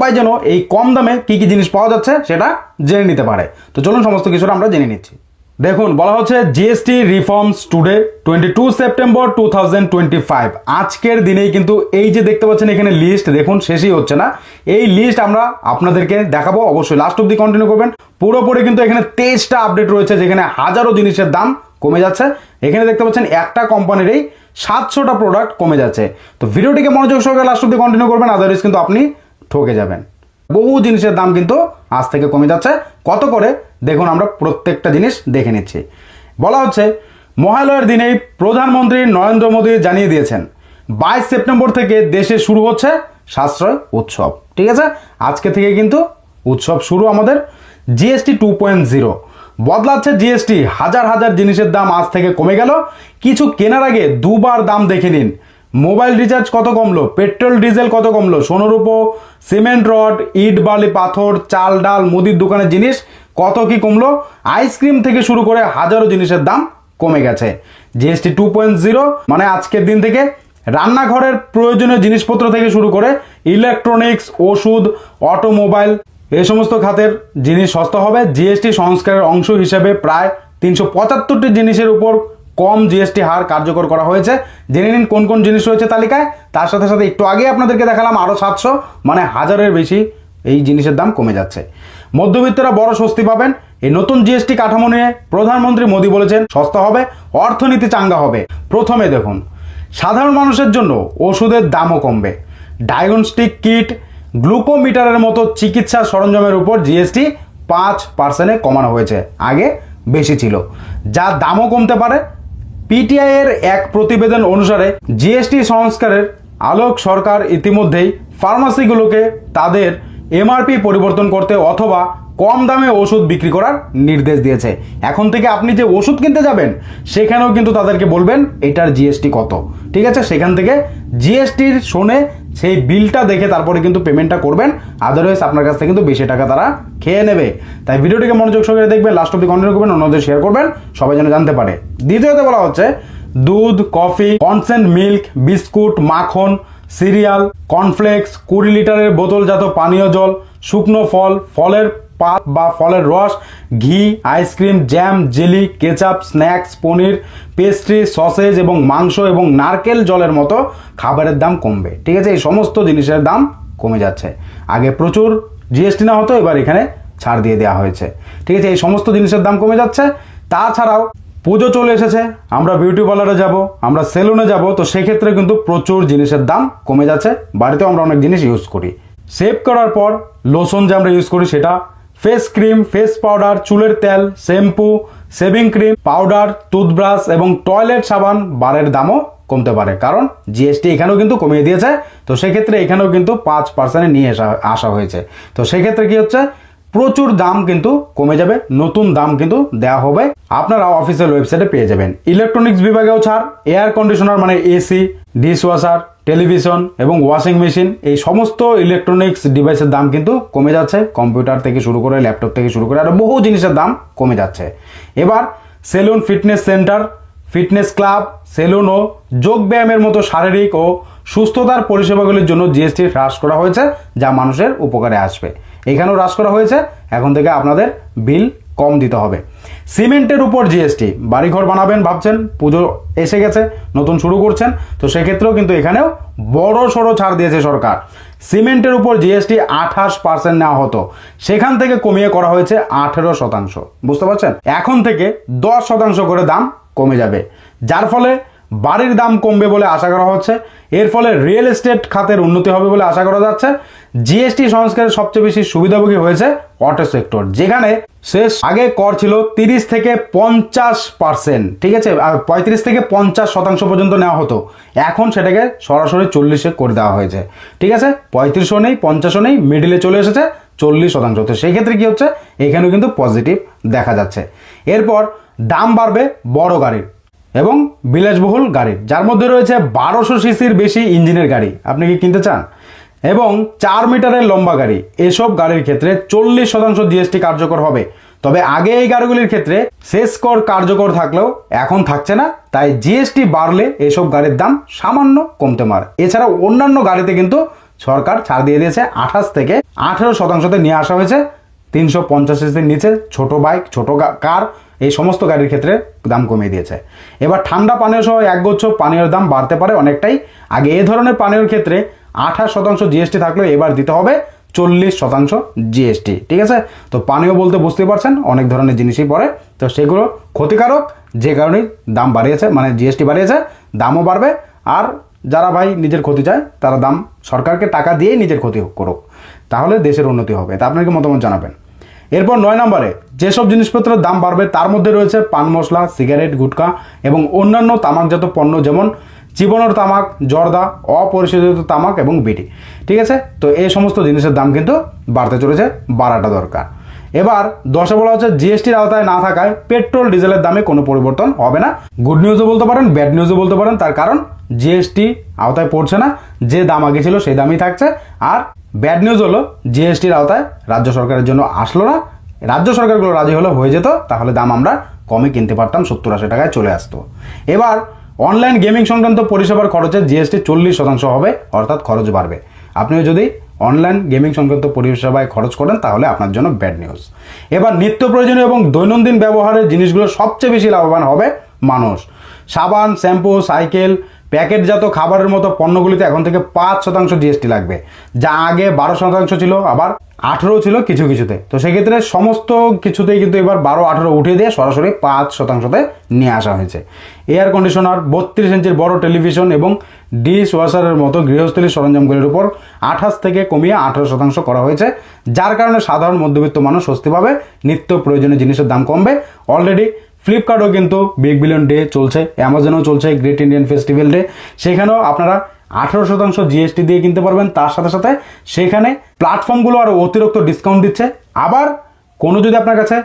সবাই যেন এই কম দামে কি কি জিনিস পাওয়া যাচ্ছে সেটা জেনে নিতে পারে। তো চলুন সমস্ত কিছুটা আমরা জেনে নিচ্ছি। দেখুন, বলা হচ্ছে GST reforms today twenty two September two thousand twenty five আজকের দিনেই কিন্তু এই যে দেখতে পাচ্ছেন এখানে লিস্ট দেখুন, শেষই হচ্ছে না। এই লিস্ট আমরা আপনাদেরকে দেখাবো, অবশ্যই লাস্ট অব্দি কন্টিনিউ করবেন। পুরোপুরি কিন্তু এখানে তেইশটা আপডেট রয়েছে, যেখানে হাজারো জিনিসের দাম কমে যাচ্ছে। এখানে দেখতে পাচ্ছেন একটা কোম্পানিরই সাতশোটা প্রোডাক্ট কমে যাচ্ছে। তো ভিডিওটিকে মনোযোগ সহকারে লাস্ট অব্দি কন্টিনিউ করবেন আদারওয়াইজ কিন্তু আপনি ঠকে যাবেন। বহু জিনিসের দাম কিন্তু আজ থেকে কমে যাচ্ছে। কত করে? দেখুন আমরা প্রত্যেকটা জিনিস দেখে নিচ্ছি। বলা হচ্ছে, মহালয়ার দিনেই প্রধানমন্ত্রী নরেন্দ্র মোদী জানিয়ে দিয়েছেন, বাইশ সেপ্টেম্বর থেকে দেশে শুরু হচ্ছে সাশ্রয় উৎসব। ঠিক আছে? আজকে থেকে কিন্তু উৎসব শুরু আমাদের। জিএসটি টু পয়েন্ট জিরো বদলাচ্ছে জিএসটি হাজার হাজার জিনিসের দাম আজ থেকে কমে গেল। কিছু কেনার আগে দুবার দাম দেখে নিন। মোবাইল রিচার্জ কত কমলো? পেট্রোল, ডিজেল কত কমলো? সোনরূপো, সিমেন্ট রড, ইট, বালি, পাথর, চাল, ডাল, মুদির দোকানের জিনিস কত কি কমলো? আইসক্রিম থেকে শুরু করে হাজারো জিনিসের দাম কমে গেছে। জিএসটি টু পয়েন্ট জিরো মানে আজকের দিন থেকে রান্নাঘরের প্রয়োজনীয় জিনিসপত্র থেকে শুরু করে ইলেকট্রনিক্স, ওষুধ, অটোমোবাইল এই সমস্ত খাতের জিনিস সস্তা হবে। জিএসটি সংস্কারের অংশ হিসেবে প্রায় তিনশো পঁচাত্তরটি জিনিসের উপর কম জিএসটি হার কার্যকর করা হয়েছে। জেনে নিন কোন কোন জিনিস রয়েছে তালিকায়। তার সাথে সাথে একটু আগে আপনাদেরকে দেখালাম আরও সাতশো মানে হাজারের বেশি এই জিনিসের দাম কমে যাচ্ছে। মধ্যবিত্তরা বড় স্বস্তি পাবেন। এই নতুন জিএসটি কাঠামো নিয়ে প্রধানমন্ত্রী মোদী বলেছেন, সস্তা হবে, অর্থনীতি চাঙ্গা হবে। প্রথমে দেখুন, সাধারণ মানুষের জন্য ওষুধের দামও কমবে। ডায়াগনস্টিক কিট, গ্লুকোমিটারের মতো চিকিৎসা সরঞ্জামের উপর জিএসটি পাঁচ পার্সেন্টে কমানো হয়েছে। আগে বেশি ছিল। যা দামও কমতে পারে পিটিআই এর এক প্রতিবেদন অনুসারে জিএসটি সংস্কারের আলোক সরকার ইতিমধ্যেই ফার্মাসিগুলোকে তাদের এমআরপি পরিবর্তন করতে অথবা কম দামে ওষুধ বিক্রি করার নির্দেশ দিয়েছে। এখন থেকে আপনি যে ওষুধ কিনতে যাবেন, সেখানেও কিন্তু তাদেরকে বলবেন, এটার জিএসটি কত। ঠিক আছে? সেখান থেকে জিএসটির শুনে সেই বিলটা দেখে তারপরে কিন্তু পেমেন্টটা করবেন। আদারওয়াইজ আপনার কাছ থেকে কিন্তু বেশি টাকা তারা খেয়ে নেবে। তাই ভিডিওটিকে মনোযোগ সহকারে দেখবেন লাস্ট অব্দি কন্টিনিউ করবেন, অন্যদের শেয়ার করবেন, সবাই যেন জানতে পারে। দ্বিতীয়তে বলা হচ্ছে, দুধ কফি কনসেন্ট মিল্ক বিস্কুট, মাখন সিরিয়াল কর্নফ্লেক্স কুড়ি লিটারের বোতলজাত পানীয় জল, শুকনো ফল, ফলের পাত বা ফলের রস, ঘি, ice cream, jam, jelly, ketchup, snacks, paneer, pastry, sausage এবং মাংস এবং নারকেল জলের মতো খাবারের দাম কমবে। ঠিক আছে, এই সমস্ত জিনিসের দাম কমে যাচ্ছে। আগে প্রচুর জিএসটি না হতো, এবার এখানে ছাড় দিয়ে দেওয়া হয়েছে। ঠিক আছে, এই সমস্ত জিনিসের দাম কমে যাচ্ছে। তাছাড়াও পুজো চলে এসেছে, আমরা বিউটি পার্লারে যাব, আমরা সেলুনে যাব, তো সেক্ষেত্রে কিন্তু প্রচুর জিনিসের দাম কমে যাচ্ছে। বাড়িতেও আমরা অনেক জিনিস ইউজ করি। সেভ করার পর লোশন যে আমরা ইউজ করি, সেটা ফেস ক্রিম ফেস পাউডার চুলের তেল shampoo shaving cream powder toothbrush এবং টয়লেট সাবান বারের দামও কমতে পারে। কারণ জিএসটি এখানেও কিন্তু কমিয়ে দিয়েছে। তো সেক্ষেত্রে এখানেও কিন্তু পাঁচ পার্সেন্টে নিয়ে আসা আসা হয়েছে। তো সেক্ষেত্রে কি হচ্ছে? প্রচুর দাম কিন্তু কমে যাবে, নতুন দাম কিন্তু দেওয়া হবে। আপনারা অফিসিয়াল ওয়েবসাইটে পেয়ে যাবেন। ইলেকট্রনিক্স বিভাগেও ছাড় এয়ার কন্ডিশনার মানে এসি ডিশওয়াশার টেলিভিশন এবং ওয়াশিং মেশিন এই সমস্ত ইলেকট্রনিক্স ডিভাইসের দাম কিন্তু কমে যাচ্ছে। কম্পিউটার থেকে শুরু করে ল্যাপটপ থেকে শুরু করে আরও বহু জিনিসের দাম কমে যাচ্ছে। এবার salon fitness centre fitness club salon ও যোগ ব্যায়ামের মতো শারীরিক ও সুস্থতার পরিষেবাগুলির জন্য জিএসটি হ্রাস করা হয়েছে, যা মানুষের উপকারে আসবে। এখানেও হ্রাস করা হয়েছে। এখন থেকে আপনাদের বিল কম দিতে হবে। সিমেন্টের উপর জিএসটি। বাড়িঘর বানাবেন ভাবছেন, পুজো এসে গেছে, নতুন শুরু করছেন। তো সেক্ষেত্রেও কিন্তু এখানেও বড় সড়ো ছাড় দিয়েছে সরকার। সিমেন্টের উপর জিএসটি আঠাশ পার্সেন্ট নেওয়া হতো। সেখান থেকে কমিয়ে করা হয়েছে আঠেরো শতাংশ। বুঝতে পারছেন? এখন থেকে দশ শতাংশ করে দাম কমে যাবে। যার ফলে বাড়ির দাম কমবে বলে আশা করা হচ্ছে। এর ফলে রিয়েল এস্টেট খাতের উন্নতি হবে বলে আশা করা যাচ্ছে। জিএসটি সংস্কারের সবচেয়ে বেশি সুবিধাভোগী হয়েছে অটো সেক্টর, যেখানে শেষ আগে কর ছিল তিরিশ থেকে পঞ্চাশ পার্সেন্ট, ঠিক আছে? পঁয়ত্রিশ থেকে পঞ্চাশ শতাংশ পর্যন্ত নেওয়া হতো। এখন সেটাকে সরাসরি চল্লিশে করে দেওয়া হয়েছে, ঠিক আছে? পঁয়ত্রিশও নেই, পঞ্চাশও নেই মিডিলে চলে এসেছে চল্লিশ শতাংশ। তো সেই ক্ষেত্রে কি হচ্ছে? এখানেও কিন্তু পজিটিভ দেখা যাচ্ছে। এরপর দাম বাড়বে বড় গাড়ির। এবং বিলাসবহুল গাড়ি, যার মধ্যে রয়েছে বারোশো সিসির বেশি ইঞ্জিনের গাড়ি। আপনি কি কিনতে চান? এবং চার মিটারের লম্বা গাড়ি, এসব গাড়ির ক্ষেত্রে চল্লিশ শতাংশ জিএসটি কার্যকর হবে। তবে আগে এই গাড়িগুলির ক্ষেত্রে শেষ কর কার্যকর থাকলেও এখন থাকছে না, তাই জিএসটি বাড়লে এসব গাড়ির দাম সামান্য কমতে পারে। এছাড়া অন্যান্য গাড়িতে কিন্তু সরকার ছাড় দিয়ে দিয়েছে, আঠাশ থেকে আঠেরো শতাংশতে নিয়ে আসা হয়েছে। তিনশো পঞ্চাশ সিসির নিচে ছোট বাইক, ছোট কার এই সমস্ত গাড়ির ক্ষেত্রে দাম কমিয়ে দিয়েছে। এবার ঠান্ডা পানীয় সহ একগুচ্ছ পানীয়র দাম বাড়তে পারে অনেকটাই। আগে এ ধরনের পানীয়র ক্ষেত্রে আঠাশ শতাংশ জিএসটি থাকলেও এবার দিতে হবে চল্লিশ শতাংশ জিএসটি ঠিক আছে? তো পানীয় বলতে বুঝতে পারছেন, অনেক ধরনের জিনিসই পড়ে। তো সেগুলো ক্ষতিকারক, যে কারণেই দাম বাড়িয়েছে মানে জিএসটি বাড়িয়েছে, দামও বাড়বে। আর যারা ভাই নিজের ক্ষতি চায়, তারা দাম সরকারকে টাকা দিয়েই নিজের ক্ষতি করুক। তাহলে দেশের উন্নতি হবে। তা আপনাকে মতামত জানাবেন? এরপর নয় নম্বরে, যেসব জিনিসপত্রের দাম বাড়বে তার মধ্যে রয়েছে পান মশলা, সিগারেট গুটখা এবং অন্যান্য তামাকজাত পণ্য যেমন জীবনের তামাক, জর্দা, অপরিশোধিত তামাক এবং বিড়ি ঠিক আছে? তো এই সমস্ত জিনিসের দাম কিন্তু বাড়তে চলেছে, বাড়াটা দরকার। এবার দশে বলা হচ্ছে, জিএসটির আওতায় না থাকায় পেট্রোল, ডিজেলের দামে কোনো পরিবর্তন হবে না। গুড নিউজও বলতে পারেন, ব্যাড নিউজও বলতে পারেন, তার কারণ জিএসটি আওতায় পড়ছে না, যে দাম আগে ছিল সেই দামই থাকছে। আর ব্যাড নিউজ হলো জিএসটির আওতায় রাজ্য সরকারের জন্য আসলো না। রাজ্য সরকারগুলো রাজি হলে, হয়ে যেত, তাহলে দাম আমরা কমে কিনতে পারতাম, সত্তর আশি টাকায় চলে আসতো। এবার অনলাইন গেমিং সংক্রান্ত পরিষেবার খরচে জিএসটি চল্লিশ শতাংশ হবে, অর্থাৎ খরচ বাড়বে। আপনিও যদি অনলাইন গেমিং সংক্রান্ত পরিষেবায় খরচ করেন, তাহলে আপনার জন্য ব্যাড নিউজ এবার নিত্য প্রয়োজনীয় এবং দৈনন্দিন ব্যবহারের জিনিসগুলো সবচেয়ে বেশি লাভবান হবে মানুষ। সাবান, শ্যাম্পু, সাইকেল প্যাকেটজাত খাবারের মতো পণ্যগুলিতে এখন থেকে পাঁচ শতাংশ জিএসটি লাগবে। যা আগে বারো শতাংশ ছিল, আবার আঠেরো ছিল কিছু কিছুতে। তো সেক্ষেত্রে সমস্ত কিছুতেই কিন্তু এবার বারো, আঠেরো উঠিয়ে দিয়ে সরাসরি পাঁচ শতাংশতে নিয়ে আসা হয়েছে। এয়ার কন্ডিশনার, বত্রিশ ইঞ্চির বড় টেলিভিশন এবং ডিশ ওয়াশারের মতো গৃহস্থলী সরঞ্জামগুলির উপর আঠাশ থেকে কমিয়ে আঠারো শতাংশ করা হয়েছে, যার কারণে সাধারণ মধ্যবিত্ত মানুষ স্বস্তি পাবে, নিত্য প্রয়োজনীয় জিনিসের দাম কমবে। অলরেডি ফ্লিপকার্টও কিন্তু বিগ বিলিয়ন ডে চলছে অ্যামাজনও চলছে গ্রেট ইন্ডিয়ান ফেস্টিভ্যাল ডে সেখানেও আপনারা আঠেরো শতাংশ জিএসটি দিয়ে কিনতে পারবেন, তার সাথে সাথে সেখানে প্ল্যাটফর্মগুলো আরও অতিরিক্ত ডিসকাউন্ট দিচ্ছে। আবার কোনো যদি আপনার কাছে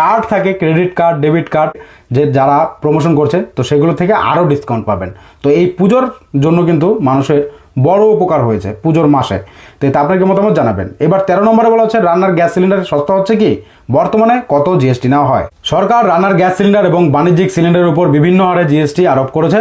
কার্ড থাকে ক্রেডিট কার্ড ডেবিট কার্ড যে যারা প্রমোশন করছে, তো সেগুলো থেকে আরও ডিসকাউন্ট পাবেন। তো এই পুজোর জন্য কিন্তু মানুষের বড় উপকার হয়েছে পুজোর মাসে। তো এটা আপনাকে মতামত জানাবেন। এবার তেরো নম্বরে বলা হচ্ছে, রান্নার গ্যাস সিলিন্ডার সস্তা হচ্ছে কি? বর্তমানে কত জিএসটি নেওয়া হয়? সরকার রান্নার গ্যাস সিলিন্ডার এবং বাণিজ্যিক সিলিন্ডারের উপর বিভিন্ন হারে জিএসটি আরোপ করেছে।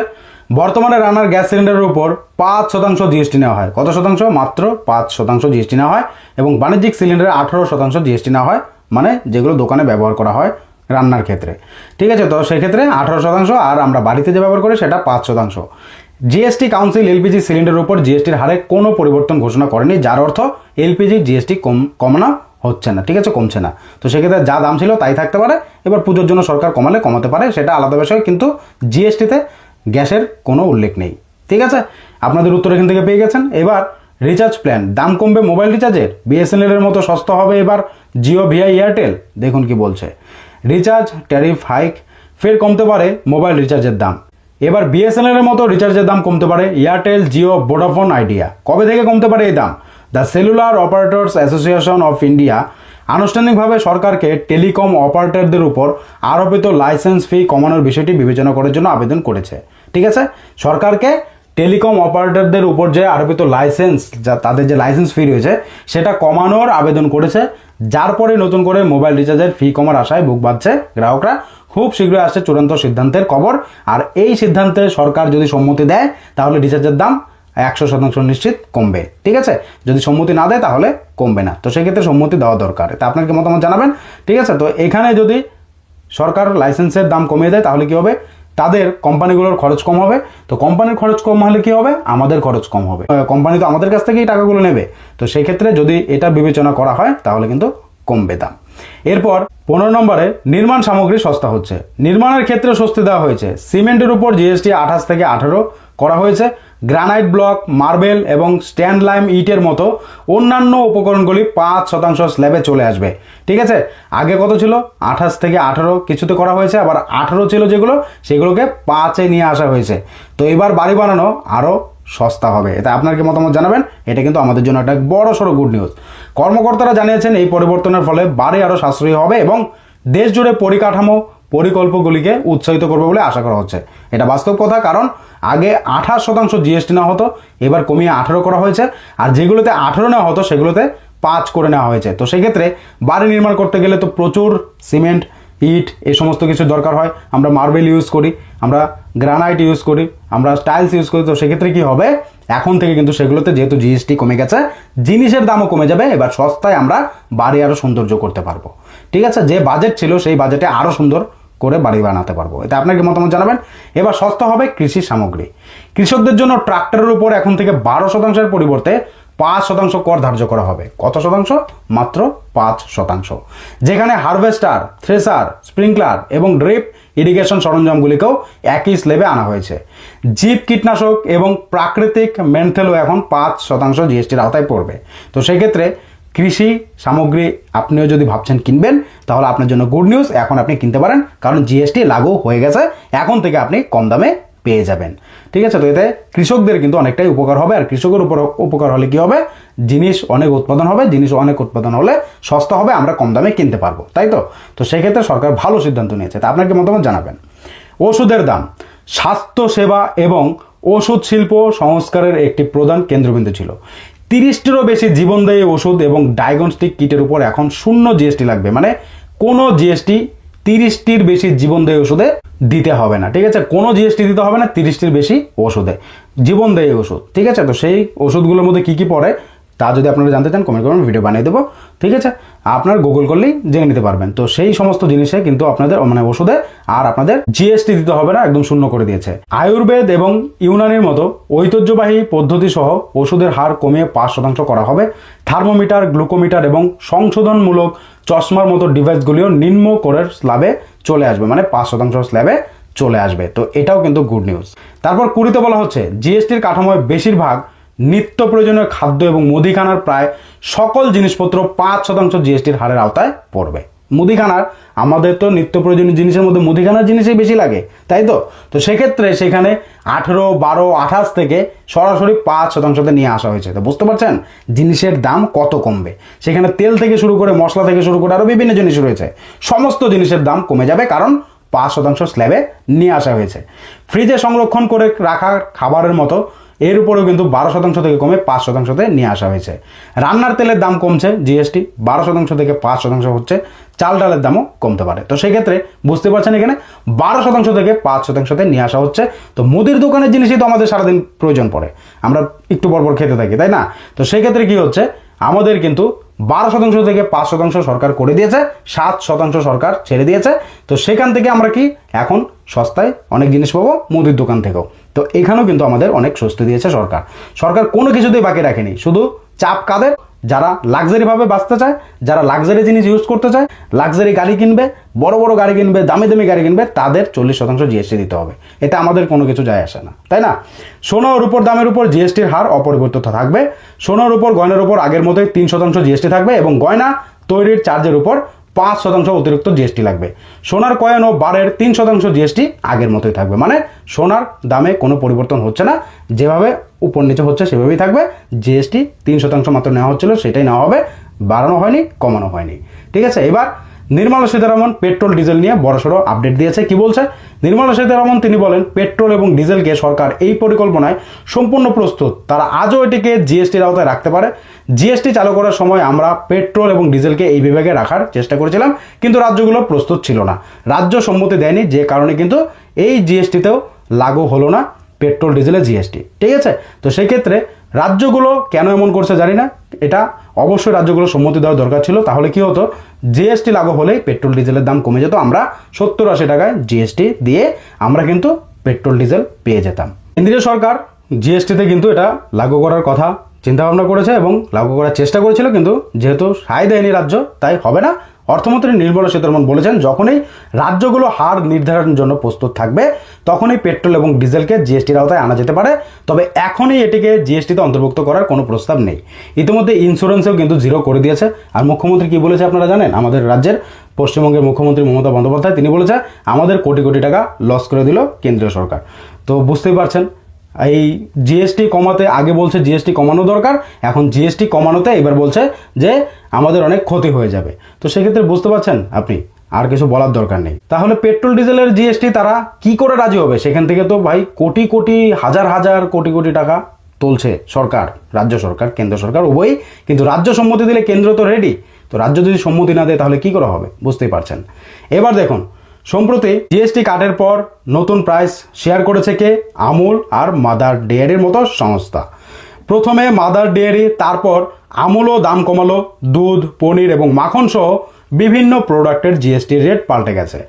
বর্তমানে রান্নার গ্যাস সিলিন্ডারের উপর পাঁচ শতাংশ জিএসটি নেওয়া হয়। কত শতাংশ? মাত্র পাঁচ শতাংশ জিএসটি নেওয়া হয় এবং বাণিজ্যিক সিলিন্ডারে আঠারো শতাংশ জিএসটি নেওয়া হয় মানে যেগুলো দোকানে ব্যবহার করা হয় রান্নার ক্ষেত্রে। ঠিক আছে, তো সেক্ষেত্রে আঠারো শতাংশ আর আমরা বাড়িতে যে ব্যবহার করি সেটা পাঁচ শতাংশ। জিএসটি কাউন্সিল এলপিজি সিলিন্ডারের উপর জিএসটির হারে কোনো পরিবর্তন ঘোষণা করেনি, যার অর্থ এলপিজি জিএসটি কম কমানো হচ্ছে না, ঠিক আছে? কমছে না। তো সেক্ষেত্রে যা দাম ছিল তাই থাকতে পারে। এবার পুজোর জন্য সরকার কমালে কমাতে পারে, সেটা আলাদা বিষয়, কিন্তু জিএসটিতে গ্যাসের কোনো উল্লেখ নেই। ঠিক আছে? আপনাদের উত্তর এখান থেকে পেয়ে গেছেন। এবার রিচার্জ প্ল্যান দাম কমবে মোবাইল রিচার্জের বিএসএনএল এর মতো সস্তা হবে এবার জিও ভিআই এয়ারটেল দেখুন কি বলছে। রিচার্জ ট্যারিফ হাইক ফের কমতে পারে মোবাইল রিচার্জের দাম। এবার বিএসএনএল এর মতো রিচার্জের দাম কমতে পারে এয়ারটেল জিও ভোডাফোন আইডিয়া কবে থেকে কমতে পারে এই দাম? The cellular operators association of India আনুষ্ঠানিকভাবে সরকারকে টেলিকম অপারেটরদের উপর আরোপিত লাইসেন্স ফি কমানোর বিষয়টি বিবেচনা করার জন্য আবেদন করেছে। ঠিক আছে? সরকারকে টেলিকম অপারেটরদের উপর যে আরোপিত লাইসেন্স, যা তাদের যে লাইসেন্স ফি রয়েছে, সেটা কমানোর আবেদন করেছে। যার পরে নতুন করে মোবাইল রিচার্জের ফি কমার আশায় বুক বাঁধছে গ্রাহকরা। খুব শীঘ্রই আসছে চূড়ান্ত সিদ্ধান্তের খবর। আর এই সিদ্ধান্তে সরকার যদি সম্মতি দেয়, তাহলে রিচার্জের দাম একশো শতাংশ নিশ্চিত কমবে। ঠিক আছে? যদি সম্মতি না দেয় তাহলে কমবে না। তো সেক্ষেত্রে সম্মতি দেওয়া দরকার। তা আপনার কি মতামত জানাবেন? ঠিক আছে? তো এখানে যদি সরকার লাইসেন্সের দাম কমিয়ে দেয় তাহলে কি হবে? তাদের কোম্পানিগুলোর খরচ কম হবে। তো কোম্পানির খরচ কম হলে কি হবে? আমাদের খরচ কম হবে। কোম্পানি তো আমাদের কাছ থেকেই টাকাগুলো নেবে। তো সেই ক্ষেত্রে যদি এটা বিবেচনা করা হয়, তাহলে কিন্তু কমবে দাম। এরপর পনেরো নম্বরে নির্মাণ সামগ্রী সস্তা হচ্ছে। নির্মাণের ক্ষেত্রে স্বস্তি দেওয়া হয়েছে। সিমেন্টের উপর জিএসটি আঠাশ থেকে আঠারো করা হয়েছে। গ্রানাইট ব্লক, মার্বেল এবং স্ট্যান্ড লাইম ইটের মতো অন্যান্য উপকরণগুলি পাঁচ শতাংশ স্ল্যাবে চলে আসবে। ঠিক আছে? আগে কত ছিল? আঠাশ থেকে আঠারো। কিছুতে করা হয়েছে, আবার আঠারো ছিল যেগুলো, সেগুলোকে পাঁচে নিয়ে আসা হয়েছে। তো এবার বাড়ি বানানো আরও সস্তা হবে। এটা আপনার কি মতামত জানাবেন? এটা কিন্তু আমাদের জন্য একটা বড় সড়ো গুড নিউজ কর্মকর্তারা জানিয়েছেন, এই পরিবর্তনের ফলে বাড়ি আরও সাশ্রয়ী হবে এবং দেশ জুড়ে পরিকাঠামো পরিকল্পগুলিকে উৎসাহিত করবে বলে আশা করা হচ্ছে। এটা বাস্তব কথা, কারণ আগে আঠাশ শতাংশ জিএসটি নেওয়া হতো, এবার কমিয়ে আঠারো করা হয়েছে, আর যেগুলোতে আঠারো নেওয়া হতো, সেগুলোতে পাঁচ করে নেওয়া হয়েছে। তো সেক্ষেত্রে বাড়ি নির্মাণ করতে গেলে তো প্রচুর সিমেন্ট, ইট এই সমস্ত কিছু দরকার হয়। আমরা মার্বেল ইউজ করি, আমরা গ্রানাইট ইউজ করি, আমরা টাইলস ইউজ করি। তো সেক্ষেত্রে কি হবে? এখন থেকে কিন্তু সেগুলোতে যেহেতু জিএসটি কমে গেছে, জিনিসের দামও কমে যাবে, এবার সস্তায় আমরা বাড়ি আরও সৌন্দর্য করতে পারব। ঠিক আছে, যে বাজেট ছিল, সেই বাজেটে আরও সুন্দর করে বাড়ি বানাতে পারব। এটা আপনাকে মতামত জানাবেন? এবার সস্তা হবে কৃষি সামগ্রী। কৃষকদের জন্য ট্রাক্টরের উপর এখন থেকে বারো শতাংশের পরিবর্তে পাঁচ শতাংশ কর ধার্য করা হবে। কত শতাংশ? মাত্র পাঁচ শতাংশ। যেখানে হারভেস্টার, থ্রেসার, স্প্রিংকলার এবং ড্রিপ ইরিগেশন সরঞ্জামগুলিকেও একই স্লেবে আনা হয়েছে। জীব কীটনাশক এবং প্রাকৃতিক মেন্থেলও এখন পাঁচ শতাংশ জিএসটির আওতায় পড়বে। তো সেক্ষেত্রে কৃষি সামগ্রী আপনিও যদি ভাবছেন কিনবেন, তাহলে আপনার জন্য গুড নিউজ এখন আপনি কিনতে পারেন, কারণ জিএসটি লাগু হয়ে গেছে, এখন থেকে আপনি কম দামে পেয়ে যাবেন। ঠিক আছে, তো এতে কৃষকদের কিন্তু অনেকটাই উপকার হবে, আর কৃষকের উপর উপকার হলে কি হবে? জিনিস অনেক উৎপাদন হবে, জিনিস অনেক উৎপাদন হলে সস্তা হবে, আমরা কম দামে কিনতে পারব, তাই তো? তো সেক্ষেত্রে সরকার ভালো সিদ্ধান্ত নিয়েছে, তা আপনাকে মতামত জানাবেন? ওষুধের দাম স্বাস্থ্য সেবা এবং ওষুধ শিল্প সংস্কারের একটি প্রধান কেন্দ্রবিন্দু ছিল। তিরিশটিরও বেশি জীবনদায়ী ওষুধ এবং ডায়াগনস্টিক কিটের উপর এখন শূন্য জিএসটি লাগবে। মানে কোনো জিএসটি তিরিশটির বেশি জীবনদায়ী ওষুধে দিতে হবে না। ঠিক আছে? কোনো জিএসটি দিতে হবে না, তিরিশটির বেশি ওষুধে। জীবনদায়ী ওষুধ। ঠিক আছে? তো সেই ওষুধগুলোর মধ্যে কী কী পড়ে? তা যদি আপনারা জানতে চান কমেন্ট করবেন ভিডিও বানিয়ে দেবো। ঠিক আছে? আপনার গুগল করলেই জেনে নিতে পারবেন। তো সেই সমস্ত জিনিসে কিন্তু আপনাদের মানে ওষুধে আর আপনাদের জিএসটি দিতে হবে না, একদম শূন্য করে দিয়েছে। আয়ুর্বেদ এবং ইউনানির মতো ঐতিহ্যবাহী পদ্ধতি সহ ওষুধের হার কমিয়ে পাঁচ শতাংশ করা হবে। থার্মোমিটার, গ্লুকোমিটার এবং সংশোধনমূলক চশমার মতো ডিভাইসগুলিও নিম্ন করের স্ল্যাবে চলে আসবে। মানে পাঁচ শতাংশ স্ল্যাবে চলে আসবে। তো এটাও কিন্তু গুড নিউজ তারপর কুড়িতে বলা হচ্ছে জিএসটির কাঠামোয় বেশিরভাগ নিত্য প্রয়োজনীয় খাদ্য এবং মুদিখানার প্রায় সকল জিনিসপত্র পাঁচ শতাংশ জিএসটির হারের আওতায় পড়বে। মুদিখানার, আমাদের তো নিত্য প্রয়োজনীয় জিনিসের মধ্যে মুদিখানার জিনিসই বেশি লাগে, তাই তো? তো সেক্ষেত্রে সেখানে আঠেরো, বারো, আঠাশ থেকে সরাসরি পাঁচ শতাংশতে নিয়ে আসা হয়েছে। তো বুঝতে পারছেন? জিনিসের দাম কত কমবে? সেখানে তেল থেকে শুরু করে মশলা থেকে শুরু করে আরও বিভিন্ন জিনিস রয়েছে। সমস্ত জিনিসের দাম কমে যাবে কারণ পাঁচ শতাংশ স্ল্যাবে নিয়ে আসা হয়েছে। ফ্রিজে সংরক্ষণ করে রাখা খাবারের মতো এর উপরেও কিন্তু বারো শতাংশ থেকে কমে পাঁচ শতাংশতে নিয়ে আসা হয়েছে। রান্নার তেলের দাম কমছে জিএসটি বারো শতাংশ থেকে পাঁচ শতাংশ হচ্ছে, চাল ডালের দামও কমতে পারে। তো সেক্ষেত্রে বুঝতে পারছেন এখানে, বারো শতাংশ থেকে পাঁচ শতাংশতে নিয়ে আসা হচ্ছে। তো মুদির দোকানের জিনিসই তো আমাদের সারাদিন প্রয়োজন পড়ে। আমরা একটু পর পর খেতে থাকি, তাই না? তো সেক্ষেত্রে কি হচ্ছে আমাদের কিন্তু বারো শতাংশ থেকে পাঁচ শতাংশ সরকার করে দিয়েছে, সাত শতাংশ সরকার ছেড়ে দিয়েছে। তো সেখান থেকে আমরা কি এখন সস্তায় অনেক জিনিস পাবো মুদির দোকান থেকেও। তো এখানেও কিন্তু আমাদের অনেক স্বস্তি দিয়েছে সরকার। সরকার কোনো কিছুতেই বাকি রাখেনি, শুধু চাপ কাদের? যারা লাক্সারিভাবে বাঁচতে চায়, যারা লাক্সারি জিনিস ইউজ করতে চায় লাক্সারি গাড়ি কিনবে বড় বড় গাড়ি কিনবে, দামি দামি গাড়ি কিনবে, তাদের চল্লিশ শতাংশ জিএসটি দিতে হবে। এতে আমাদের কোনো কিছু যায় আসে না। তাই না? সোনা ওর উপর, দামের উপর জিএসটির হার অপরিবর্তিত থাকবে। সোনার উপর, গয়নার উপর আগের মতোই তিন শতাংশ জিএসটি থাকবে এবং গয়না তৈরির চার্জের উপর পাঁচ শতাংশ অতিরিক্ত জিএসটি লাগবে। সোনার কয়েন ও বারের তিন শতাংশ জিএসটি আগের মতোই থাকবে। মানে সোনার দামে কোনো পরিবর্তন হচ্ছে না। যেভাবে উপর নিচে হচ্ছে, সেভাবেই থাকবে। জিএসটি তিন শতাংশ মাত্র নেওয়া হচ্ছিল, সেটাই নেওয়া হবে। বাড়ানো হয়নি, কমানো হয়নি। ঠিক আছে? এবার নির্মলা সীতারামন পেট্রোল, ডিজেল নিয়ে বড়সড় আপডেট দিয়েছে। কি বলছে? নির্মলা সীতারামন, তিনি বলেন, পেট্রোল এবং ডিজেলকে সরকার এই পরিকল্পনায় সম্পূর্ণ প্রস্তুত। তারা আজও এটিকে জিএসটির আওতায় রাখতে পারে। জিএসটি চালু করার সময় আমরা পেট্রোল এবং ডিজেলকে এই বিভাগে রাখার চেষ্টা করেছিলাম, কিন্তু রাজ্যগুলো প্রস্তুত ছিল না। রাজ্য সম্মতি দেয়নি, যে কারণে কিন্তু এই জিএসটিতেও লাগু হলো না, পেট্রোল ডিজেলের জিএসটি ঠিক আছে? তো সেই ক্ষেত্রে রাজ্যগুলো কেন এমন করছে জানি না। এটা অবশ্যই রাজ্যগুলো সম্মতি দেওয়ার দরকার ছিল। তাহলে কি হতো? জিএসটি লাগু হলেই পেট্রোল, ডিজেলের দাম কমে যেত। আমরা সত্তর আশি টাকায় জিএসটি দিয়ে আমরা কিন্তু পেট্রোল, ডিজেল পেয়ে যেতাম। কেন্দ্রীয় সরকার জিএসটিতে কিন্তু এটা লাগু করার কথা চিন্তা ভাবনা করেছে এবং লাগু করার চেষ্টা করেছিল, কিন্তু যেহেতু সায় দেয়নি রাজ্য, তাই হবে না। অর্থমন্ত্রী নির্মলা সীতারমন বলেছেন, যখনই রাজ্যগুলো হার নির্ধারণের জন্য প্রস্তুত থাকবে, তখনই পেট্রোল এবং ডিজেলকে জিএসটির আওতায় আনা যেতে পারে। তবে এখনই এটিকে জিএসটিতে অন্তর্ভুক্ত করার কোনো প্রস্তাব নেই। ইতিমধ্যে ইন্স্যুরেন্সেও কিন্তু জিরো করে দিয়েছে। আর মুখ্যমন্ত্রী কি বলেছে আপনারা জানেন? আমাদের রাজ্যের পশ্চিমবঙ্গের মুখ্যমন্ত্রী মমতা বন্দ্যোপাধ্যায়, তিনি বলেছে, আমাদের কোটি কোটি টাকা লস করে দিল কেন্দ্রীয় সরকার। তো বুঝতেই পারছেন এই জিএসটি কমাতে আগে বলছে জিএসটি কমানো দরকার, এখন জিএসটি কমানোতে এবার বলছে যে আমাদের অনেক ক্ষতি হয়ে যাবে। তো সেক্ষেত্রে বুঝতে পারছেন আপনি, আর কিছু বলার দরকার নেই। তাহলে পেট্রোল, ডিজেলের জিএসটি তারা কি করে রাজি হবে? সেখান থেকে তো ভাই কোটি কোটি, হাজার হাজার কোটি কোটি টাকা তুলছে সরকার, রাজ্য সরকার, কেন্দ্র সরকার, উভয়ই। কিন্তু রাজ্য সম্মতি দিলে কেন্দ্র তো রেডি তো রাজ্য যদি সম্মতি না দেয় তাহলে কি করা হবে? বুঝতেই পারছেন। এবার দেখুন সম্প্রতি জিএসটি কাটের পর নতুন প্রাইস শেয়ার করেছে কে? আমুল আর মাদার ডেয়ারির মতো সংস্থা। প্রথমে মাদার ডেয়ারি তারপর আমুলও দাম কমালো। দুধ, পনির এবং মাখন সহ বিভিন্ন প্রোডাক্টের জিএসটি রেট পাল্টে গেছে।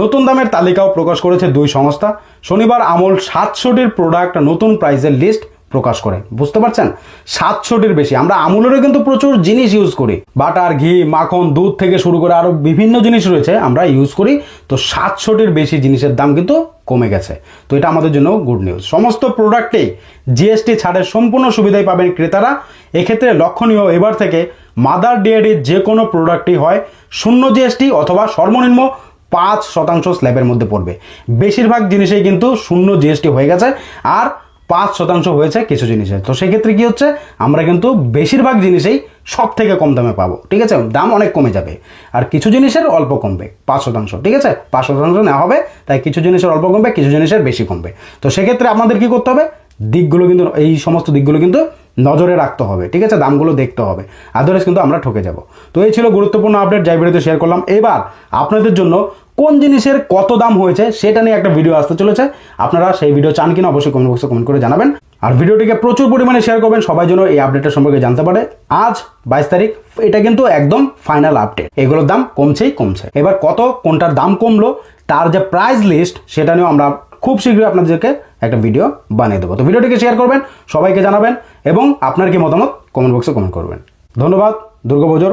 নতুন দামের তালিকাও প্রকাশ করেছে দুই সংস্থা। শনিবার আমুল সাতশোটির প্রোডাক্ট নতুন প্রাইসের লিস্ট প্রকাশ করে। বুঝতে পারছেন? সাতশোটির বেশি। আমরা আমুলেরও কিন্তু প্রচুর জিনিস ইউজ করি। বাটার, ঘি, মাখন, দুধ থেকে শুরু করে আরও বিভিন্ন জিনিস রয়েছে আমরা ইউজ করি। তো সাতশোটির বেশি জিনিসের দাম কিন্তু কমে গেছে। তো এটা আমাদের জন্য গুড নিউজ সমস্ত প্রোডাক্টেই জিএসটি ছাড়ের সম্পূর্ণ সুবিধাই পাবেন ক্রেতারা। এক্ষেত্রে লক্ষণীয় এবার থেকে মাদার ডেয়ারির যে কোনো প্রোডাক্টই হয়, শূন্য জিএসটি অথবা সর্বনিম্ন পাঁচ শতাংশ স্ল্যাবের মধ্যে পড়বে। বেশিরভাগ জিনিসেই কিন্তু শূন্য জিএসটি হয়ে গেছে। আর পাঁচ শতাংশ হয়েছে কিছু জিনিসে। তো সেক্ষেত্রে কি হচ্ছে? আমরা কিন্তু বেশিরভাগ জিনিসেই সব থেকে কম দামে পাবো। ঠিক আছে? দাম অনেক কমে যাবে। আর কিছু জিনিসের অল্প কমবে, পাঁচ শতাংশ। ঠিক আছে? পাঁচ শতাংশ নেওয়া হবে, তাই কিছু জিনিসের অল্প কমবে, কিছু জিনিসের বেশি কমবে। তো সেক্ষেত্রে আমাদের কি করতে হবে? দিকগুলো কিন্তু, এই সমস্ত দিকগুলো কিন্তু নজরে রাখতে হবে। ঠিক আছে? দামগুলো দেখতে হবে। আদারওয়াইজ কিন্তু আমরা ঠকে যাব। তো এই ছিল গুরুত্বপূর্ণ আপডেট যাই ভিডিওতে শেয়ার করলাম। এবার আপনাদের জন্য কোন জিনিসের কত দাম হয়েছে সেটা নিয়ে একটা ভিডিও আসতে চলেছে। আপনারা সেই ভিডিও চান কিনা অবশ্যই কমেন্ট বক্সে কমেন্ট করে জানাবেন। আর ভিডিওটিকে প্রচুর পরিমাণে শেয়ার করবেন, সবাই যেন এই আপডেটের সম্পর্কে জানতে পারে। আজ বাইশ তারিখ, এটা কিন্তু একদম ফাইনাল আপডেট এগুলোর দাম কমছেই কমছে। এবার কত, কোনটার দাম কমলো, তার যে প্রাইস লিস্ট সেটা নিয়েও আমরা খুব শীঘ্রই আপনাদেরকে একটা ভিডিও বানিয়ে দেবো। তো ভিডিওটিকে শেয়ার করবেন, সবাইকে জানাবেন এবং আপনার কি মতামত কমেন্ট বক্সে কমেন্ট করবেন। ধন্যবাদ দুর্গাপুজোর